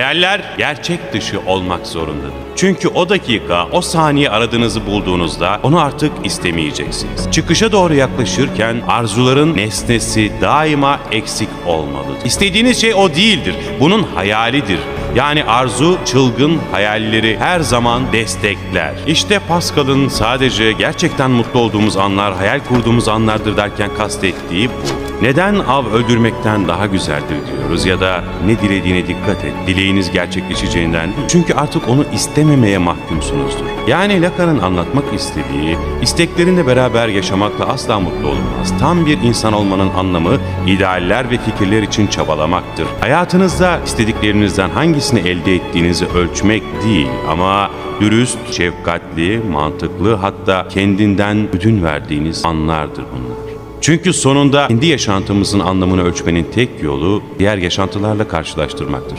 Hayaller gerçek dışı olmak zorundadır. Çünkü o dakika, o saniye aradığınızı bulduğunuzda onu artık istemeyeceksiniz. Çıkışa doğru yaklaşırken arzuların nesnesi daima eksik olmalıdır. İstediğiniz şey o değildir. Bunun hayalidir. Yani arzu çılgın hayalleri her zaman destekler. İşte Pascal'ın sadece gerçekten mutlu olduğumuz anlar, hayal kurduğumuz anlardır derken kastettiği bu. Neden av öldürmekten daha güzeldir diyoruz ya da ne dilediğine dikkat et. Dileğiniz gerçekleşeceğinden değil. Çünkü artık onu istememeye mahkumsunuzdur. Yani Lacan'ın anlatmak istediği, isteklerinle beraber yaşamakla asla mutlu olunmaz. Tam bir insan olmanın anlamı idealler ve fikirler için çabalamaktır. Hayatınızda istediklerinizden hangisini elde ettiğinizi ölçmek değil ama dürüst, şefkatli, mantıklı hatta kendinden ödün verdiğiniz anlardır bunlar. Çünkü sonunda kendi yaşantımızın anlamını ölçmenin tek yolu diğer yaşantılarla karşılaştırmaktır.